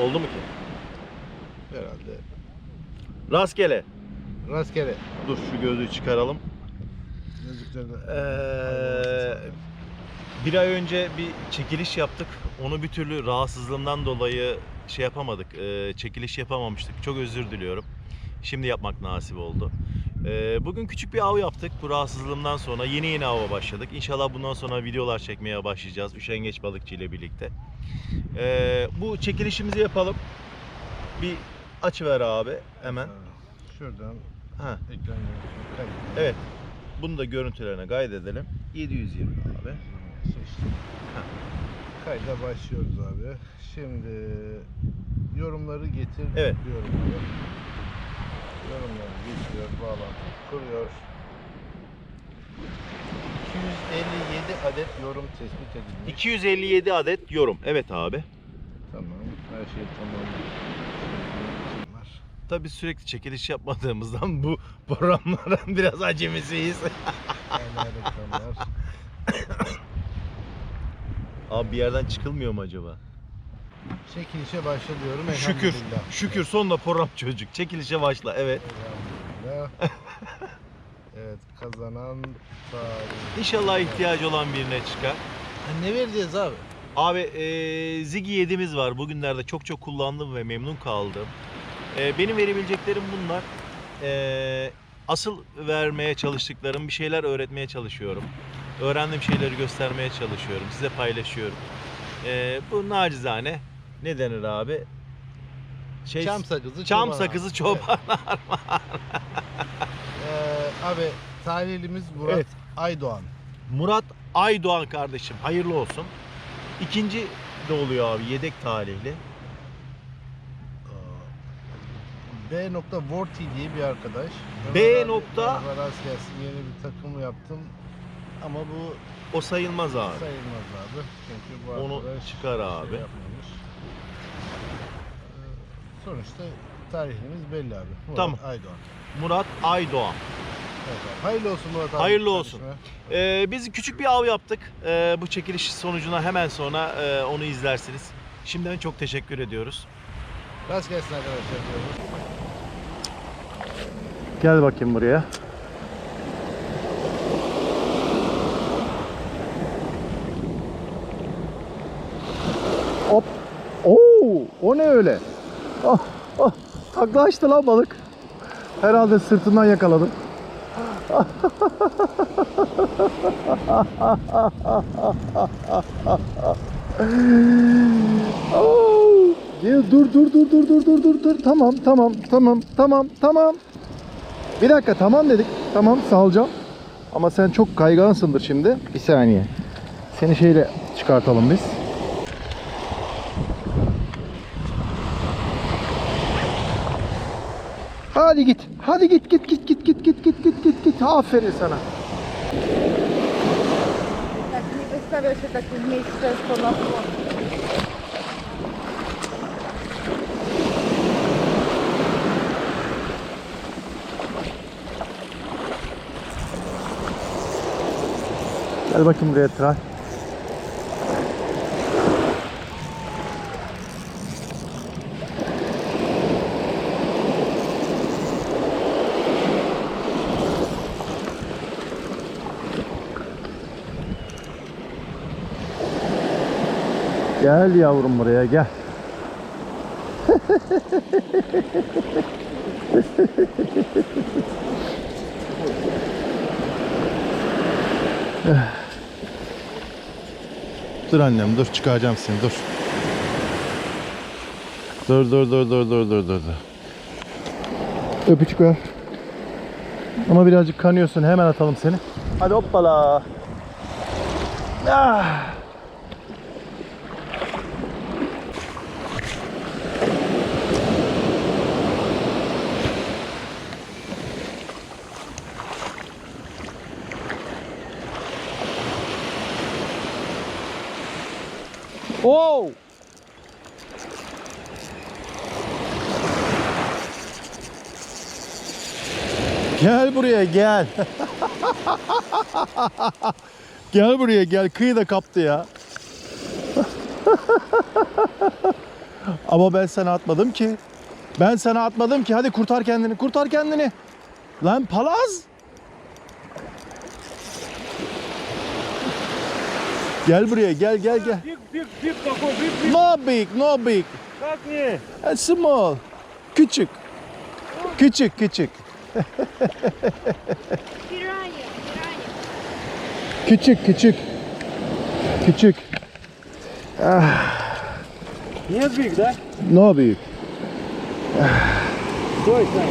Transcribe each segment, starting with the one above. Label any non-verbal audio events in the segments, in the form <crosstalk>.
Oldu mu ki? Herhalde. Rastgele. Rastgele. Dur şu gözlüğü çıkaralım. Gözlükleri de. Ee, bir ay önce bir çekiliş yaptık. Onu bir türlü rahatsızlığımdan dolayı şey yapamadık. ee, çekiliş yapamamıştık. Çok özür diliyorum. Şimdi yapmak nasip oldu. Ee, bugün küçük bir av yaptık. Bu rahatsızlığımdan sonra yeni yeni ava başladık. İnşallah bundan sonra videolar çekmeye başlayacağız. Üşengeç balıkçı ile birlikte. Ee, bu çekilişimizi yapalım. Bir açıver abi hemen. Şuradan Ha, ekran evet. Bunu da görüntülerine kaydedelim. 720 abi. Seçtim. Kayda başlıyoruz abi. Şimdi yorumları getir Evet. diyorum abi. Yorumları getiriyor, bağlantı kuruyor. 257 adet yorum tespit edilmiş. 257 adet yorum. Evet abi. Tamam, her şey tamam. Tabii sürekli çekiliş yapmadığımızdan bu programların <laughs> biraz acemisiyiz. Abi bir yerden çıkılmıyor mu acaba? Çekilişe başlıyorum. Şükür. elhamdülillah. Şükür sonunda program çocuk. Çekilişe başla. Evet. Elhamdülillah. <laughs> evet kazanan tarih. İnşallah ihtiyacı olan birine çıkar. Ha, ne vereceğiz abi? Abi eee Ziggy 7'miz var. Bugünlerde çok çok kullandım ve memnun kaldım. Eee, benim verebileceklerim bunlar. Eee, asıl vermeye çalıştıklarım bir şeyler öğretmeye çalışıyorum. Öğrendiğim şeyleri göstermeye çalışıyorum. Size paylaşıyorum. Eee, bu nacizane ne denir abi? Şey, Çam sakızı. çam çoban sakızı abi. çoban. <laughs> Ee, abi tarihlimiz Murat Evet. Aydoğan. Murat Aydoğan kardeşim hayırlı olsun. İkinci de oluyor abi yedek talihli. Ee, B. Vorti diye bir arkadaş. B. Ömer abi, nokta- merhaba, rast gelsin. Yeni bir takım yaptım. Ama bu O sayılmaz abi. sayılmaz abi. Çünkü bu Onu arkadaş çıkar şey abi. yapmamış. Sonuçta tarihlimiz belli abi. Murat Tamam. Aydoğan. Murat Aydoğan. Evet abi. Hayırlı olsun Murat abi. Hayırlı olsun. kardeşime. Ee, biz küçük bir av yaptık. Ee, bu çekiliş sonucuna hemen sonra e, onu izlersiniz. Şimdiden çok teşekkür ediyoruz. Rast gelsin arkadaşlar. diyoruz. Gel bakayım buraya. Hop. Oo, o ne öyle? Ah, ah, takla açtı lan balık. Herhalde sırtından yakaladım. Dur dur dur dur dur dur dur dur. Tamam tamam tamam tamam tamam. Bir dakika tamam dedik. Tamam salacağım. Ama sen çok kaygansındır şimdi. Bir saniye. Seni şeyle çıkartalım biz. Hadi git. Hadi git git git git git git git git git git. Aferin sana. Tak nie wystawia się takich miejsc często na słońcu. Gel bakayım buraya Tray. Gel yavrum buraya gel. Dur annem dur çıkaracağım seni dur. Dur dur dur dur dur dur dur. Öpücük ver. Ama birazcık kanıyorsun hemen atalım seni. Hadi hoppala. Ah. Oh! Gel buraya gel. <laughs> gel buraya gel. Kıyı da kaptı ya. Ama ben sana atmadım ki. Ben sana atmadım ki. Hadi kurtar kendini. Kurtar kendini. Lan palaz. Gel buraya gel gel gel. Big big big такой big big. No big no big. Как не? It's small. Küçük. Küçük küçük. küçük küçük. Küçük. Ah. Не big да? No big. Dur sen.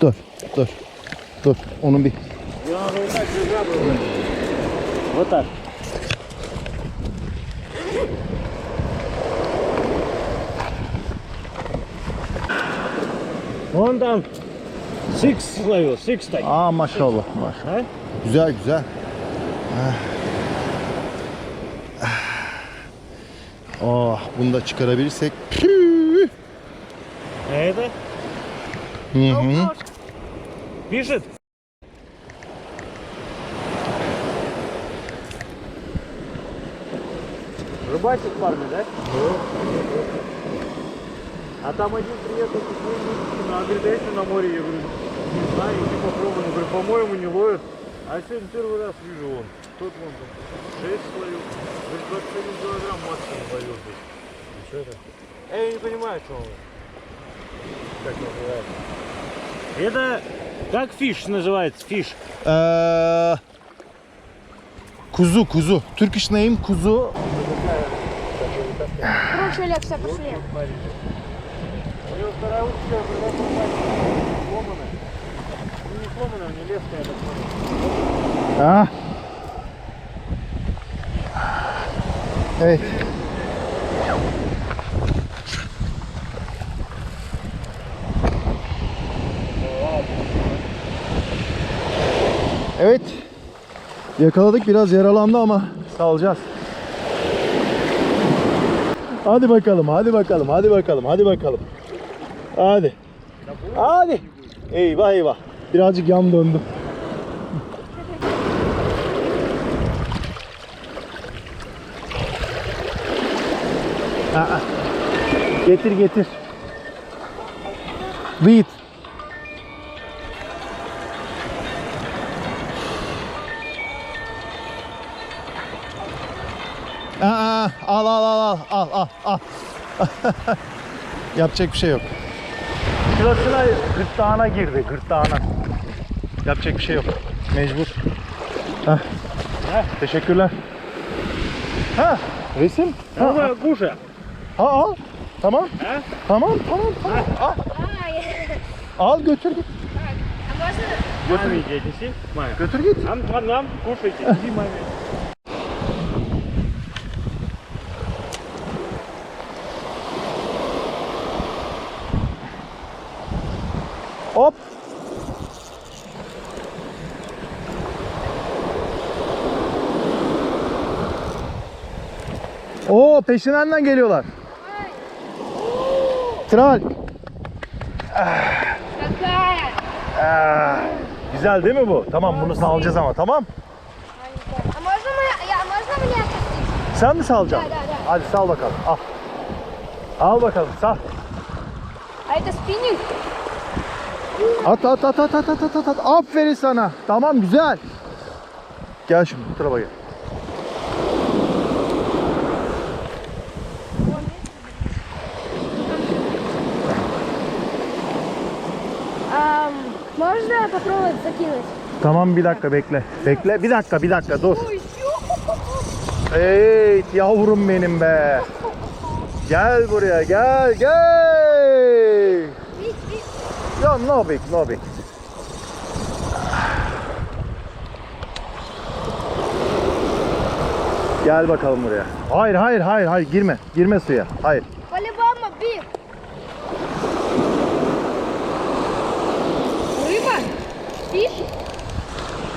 Dur dur. Dur onun bir. Ya orada güzel böyle. Otar. Ondan 6 level, 6 tank. Aa maşallah maşallah. He? Güzel güzel. Oh, bunu da çıkarabilirsek. Neydi? Hı hı. Пишет? Рыбачит парни, да? А там один приехал со своим мужиком, а говорит, а если на море? Я говорю, не знаю, иди попробуй. Он говорит, по-моему, не ловят. А сегодня первый раз вижу он. Тот вон там 6 словил. Говорит, 21 килограмм максимум ловил здесь. И что это? А я не понимаю, что он. Как называется. Это как фиш называется? Фиш. Kuzu kuzu. Türk iş name kuzu. Короче, Олег, все, пошли. У него вторая узкая была сломанная. Ну не сломанная, у нее леска, я так понял. Ha. Evet. Evet. Yakaladık biraz yaralandı ama salacağız. Hadi bakalım, hadi bakalım, hadi bakalım, hadi bakalım. Hadi. Hadi. Eyvah eyvah. Birazcık yan döndüm. Aa. Getir getir. Beat. Aa, al al al al al al al. <laughs> Yapacak bir şey yok. Kilosun'a gırtlağına girdi gırtlağına. Yapacak bir şey yok. Mecbur. Heh. Heh. Teşekkürler. Ha resim. Ha, ha. kuşa. Ha al. Tamam. Ha? Tamam tamam tamam. Ha. Al. al götür git. Götür git. Götür git. Tamam tamam. Kuş için. <laughs> Oo peşinden geliyorlar. Tral. Какая? Ah, Güzel değil mi bu? Tamam bunu salacağız ama tamam. А можно мы, я, можно мне отпустить? Sen mi salacaksın? Да, да, да. Hadi sal bakalım. Al. Al bakalım sal. А это спиннинг? At at at at at at at at at. Aferin sana. Tamam güzel. Gel şimdi bu tarafa gel. попробовать закинуть? Tamam bir dakika bekle. Bekle bir dakika bir dakika dur. Ой, Hey yavrum benim be. Gel buraya gel gel. Ya no big no big. Gel bakalım buraya. Hayır hayır hayır hayır girme. Girme suya. Hayır. По-любому биг.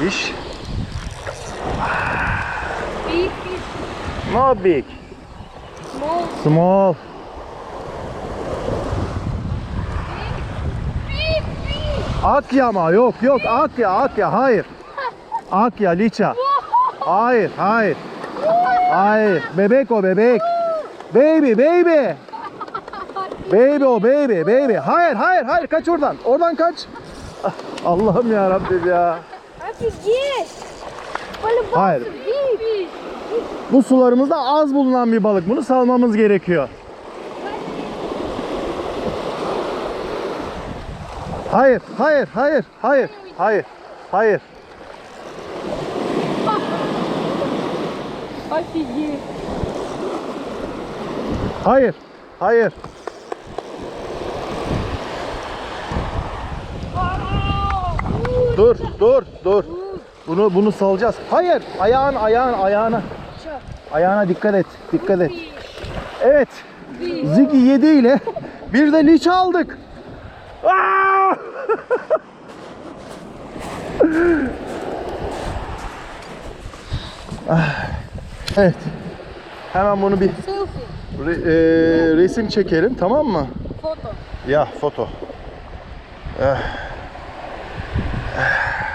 iş. Big fish. Not big. Small. Small. Big fish. Akya mı? Yok yok akya akya hayır. Akya liça. Hayır hayır. Hayır bebek o bebek. Baby baby. Baby o baby baby. Hayır hayır hayır kaç oradan. Oradan kaç. Ah, Allah'ım ya Rabbim ya. Yes. Hayır. Bu sularımızda az bulunan bir balık. Bunu salmamız gerekiyor. Hayır, hayır, hayır, hayır, hayır, hayır. Hayır, hayır. Dur, dur, dur. Bunu bunu salacağız. Hayır, ayağın, ayağın, ayağına. Ayağına dikkat et, dikkat et. Evet. Ziggy 7 ile bir de liç aldık. Ah! Ah! evet. Hemen bunu bir re, e, resim çekelim tamam mı? Foto. Ya foto. Eh.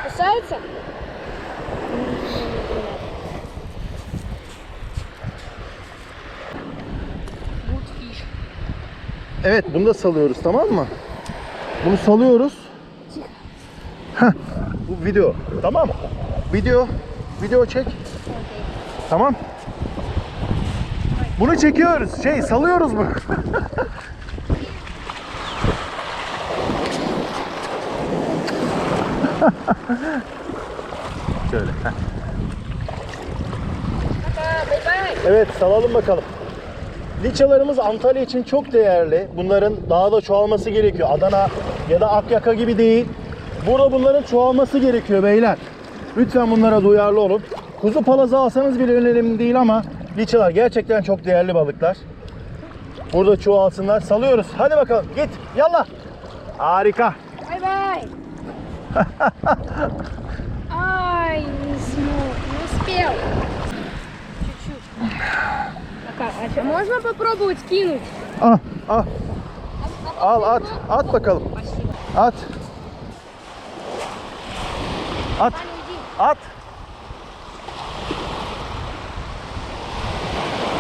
Кусается? Гудфиш. Evet bunu da salıyoruz tamam mı? Bunu salıyoruz. Heh, bu video tamam mı? Video video çek. Tamam. Bunu çekiyoruz. Şey salıyoruz mu? <laughs> Şöyle. evet salalım bakalım. Liçalarımız Antalya için çok değerli. Bunların daha da çoğalması gerekiyor. Adana ya da Akyaka gibi değil. Burada bunların çoğalması gerekiyor beyler. Lütfen bunlara duyarlı olun. Kuzu palazı alsanız bile önemli değil ama liçalar gerçekten çok değerli balıklar. Burada çoğalsınlar. Salıyoruz. Hadi bakalım git. Yallah. Harika. Бай-бай! Ай, не смог, не успел. Чуть-чуть. А как? А чё, можно попробовать кинуть? Ah, ah. Al at. At bakalım. Спасибо. At. At. Ваня, иди. At.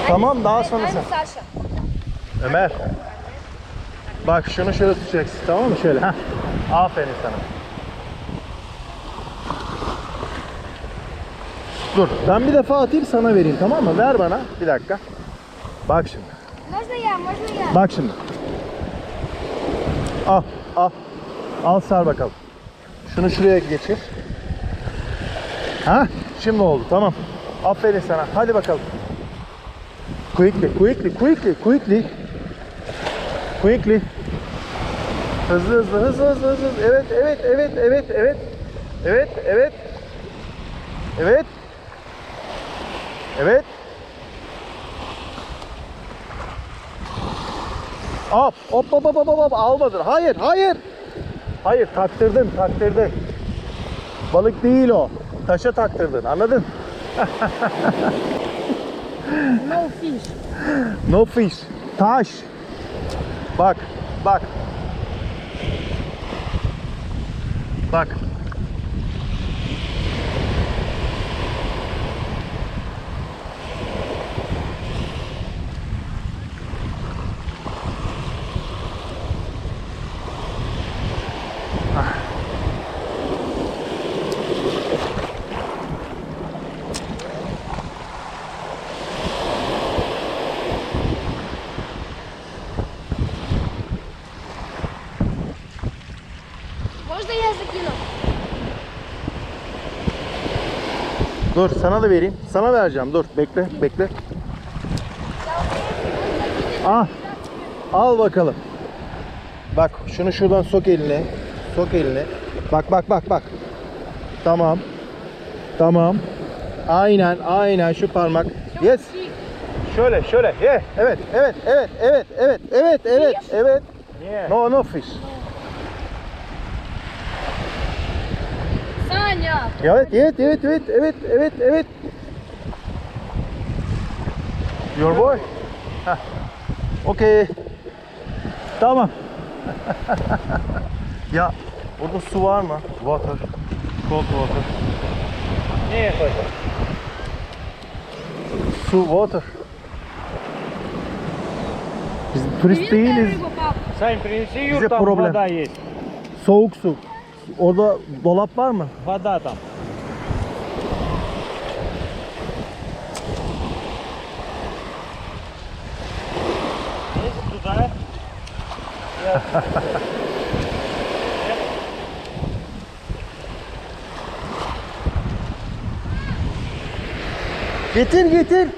Tamam daha sonra Дай sen. Саша. Ömer. Bak şunu şöyle tutacaksın tamam mı? Şöyle. Heh. Aferin sana. Dur. Ben bir defa atayım sana vereyim tamam mı? Ver bana. Bir dakika. Bak şimdi. Можно я, можно я? Bak şimdi. Al. Al. Al sar bakalım. Şunu şuraya geçir. Ha? Şimdi oldu. Tamam. Aferin sana. Hadi bakalım. Quickly, quickly, quickly, quickly. Quickly. Hızlı hızlı hızlı hızlı hızlı. Evet evet evet evet evet. Evet evet. Evet. Evet. Hop hop hop hop hop hop almadın. Hayır hayır. Hayır taktırdın taktırdın. Balık değil o. Taşa taktırdın anladın? No fish. No fish. Taş. Bak bak. Bak. Dur sana da vereyim. Sana vereceğim. Dur bekle bekle. Al. Al bakalım. Bak şunu şuradan sok eline. Sok eline. Bak bak bak bak. Tamam. Tamam. Aynen aynen şu parmak. Yes. Şöyle şöyle. Ye. Evet evet evet evet evet evet evet evet. No no fish. Sen. Evet, evet, evet, evet, evet, evet, evet. Your boy. Heh. Okey. Tamam. <laughs> ya orada su var mı? Water. Cold water. Neye koydun? Su, water. Biz turist değiliz. Sayın Prensi yurt Bize problem. Soğuk su. Orada dolap var mı? Вода там. Есть туда? <laughs> Getir getir.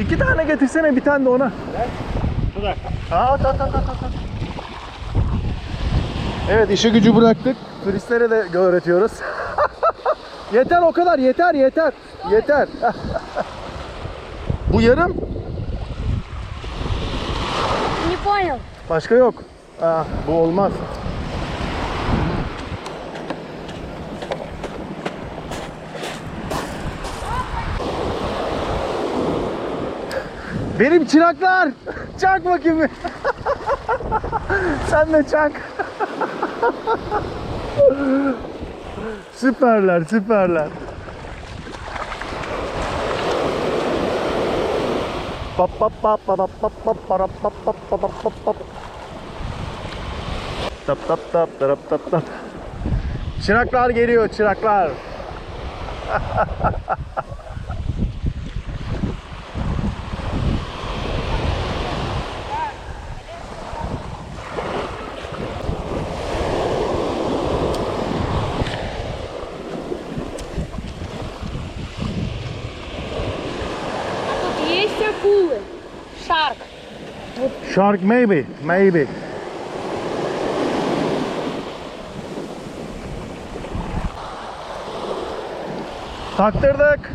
İki tane getirsene bir tane de ona. Туда. Aa, at, at, at, at, at. Evet işi gücü bıraktık. Turistlere de öğretiyoruz. <laughs> yeter o kadar yeter yeter. Yeter. <laughs> Bu yarım. Не понял. Başka yok. Aa, bu olmaz. Benim çıraklar. <laughs> Çak bakayım. bir. Sen de çak. süperler, süperler. Pap pap pap pap pap pap pap parap pap pap pap pap pap pap. Tap tap tap tarap tap tap. Çıraklar geliyor çıraklar. Shark maybe, maybe. Taktırdık.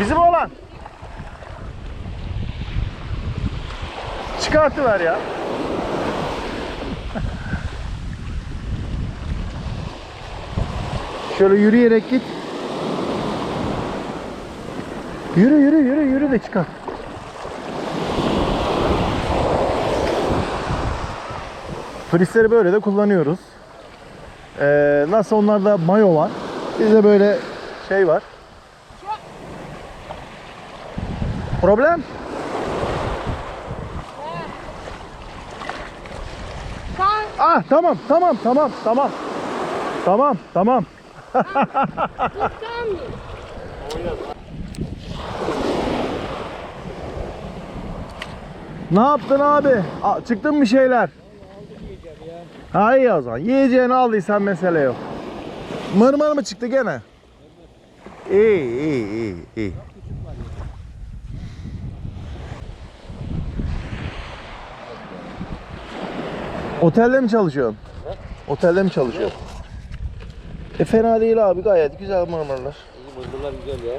Bizim oğlan. Çıkartıver ya. Şöyle yürüyerek git. Yürü yürü yürü yürü de çıkar. Frisleri böyle de kullanıyoruz. Ee, nasıl onlarda mayo var. Bizde böyle şey var. Problem? Ah tamam tamam tamam tamam. Tamam tamam. <laughs> ne yaptın abi? Aa, çıktın mı şeyler? Ha iyi o zaman. Yiyeceğini aldıysan mesele yok. Mırmır mı çıktı gene? İyi iyi iyi iyi. Otelde mi çalışıyorsun? Otelde mi çalışıyorsun? E fena değil abi gayet güzel mırmırlar. Mırmırlar güzel ya.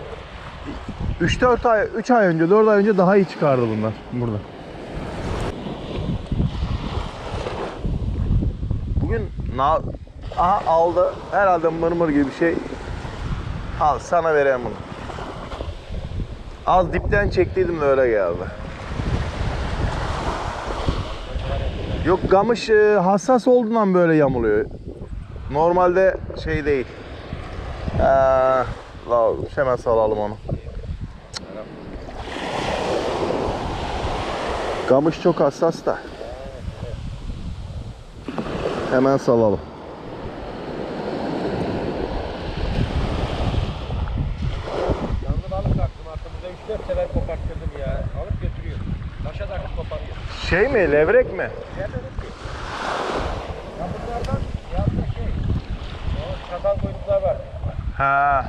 3-4 ay, 3 ay önce, 4 ay önce daha iyi çıkardı bunlar burada. Bugün na Aha aldı. Herhalde mırmır gibi bir şey. Al sana vereyim bunu. Az dipten çektiydim de öyle geldi. Yok gamış e, hassas olduğundan böyle yamuluyor. Normalde şey değil. Ee, la, hemen salalım onu. Kamış çok hassas da. Hemen salalım. Yandı balık taktım arkamıza 3-4 sefer koparttırdım ya. Alıp götürüyor. Başa takıp koparıyor. Şey mi, levrek mi? Ya bunlardan yazdığı şey. O çatal kuyruklar var. Ha.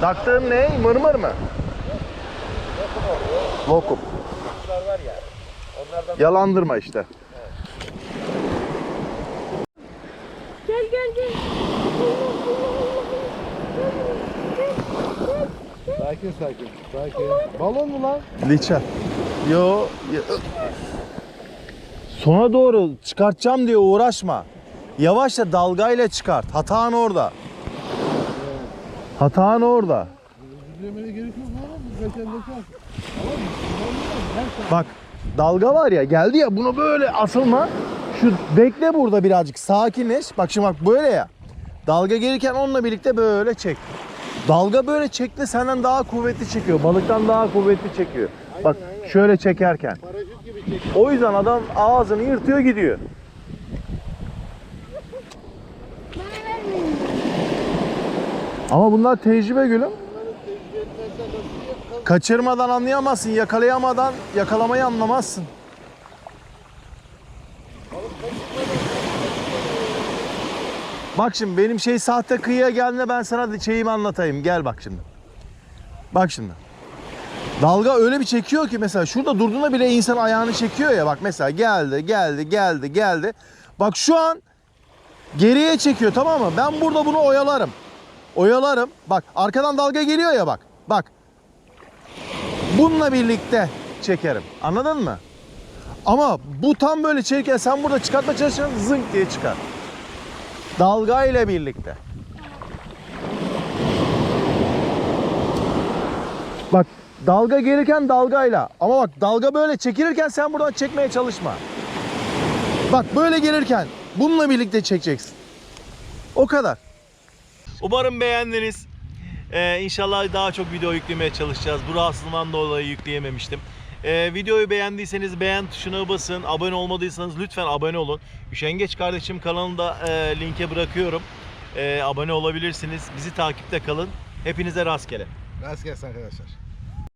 Taktığın ne? Mırmır mı? Lokum. Kuyruklar var ya. Onlardan Yalandırma işte. Gel gel gel. Sakin sakin. Sakin. Balon mu lan? Liçer. Yo. Sona doğru çıkartacağım diye uğraşma. Yavaşça dalgayla çıkart. Hatan orada. Hatan orada. Bak dalga var ya geldi ya bunu böyle asılma. Şu bekle burada birazcık sakinleş. Bak şimdi bak böyle ya. Dalga gelirken onunla birlikte böyle çek. Dalga böyle çekti senden daha kuvvetli çekiyor. Balıktan daha kuvvetli çekiyor. Bak şöyle çekerken. O yüzden adam ağzını yırtıyor gidiyor. Ama bunlar tecrübe gülüm. Kaçırmadan anlayamazsın, yakalayamadan yakalamayı anlamazsın. Bak şimdi benim şey sahte kıyıya geldiğinde ben sana şeyimi anlatayım. Gel bak şimdi. Bak şimdi. Dalga öyle bir çekiyor ki mesela şurada durduğunda bile insan ayağını çekiyor ya bak mesela geldi geldi geldi geldi. Bak şu an geriye çekiyor tamam mı? Ben burada bunu oyalarım. Oyalarım. Bak arkadan dalga geliyor ya bak. Bak. Bununla birlikte çekerim. Anladın mı? Ama bu tam böyle çekerken sen burada çıkartma çalışırsan zınk diye çıkar. Dalga ile birlikte. Bak dalga gelirken dalgayla ama bak dalga böyle çekilirken sen buradan çekmeye çalışma. Bak böyle gelirken bununla birlikte çekeceksin. O kadar. Umarım beğendiniz. Ee, inşallah daha çok video yüklemeye çalışacağız. Bu rahatsızlığından dolayı yükleyememiştim. Ee, videoyu beğendiyseniz beğen tuşuna basın. Abone olmadıysanız lütfen abone olun. Üşengeç kardeşim kanalında e, linke bırakıyorum. E, abone olabilirsiniz. Bizi takipte kalın. Hepinize rastgele. Rast arkadaşlar.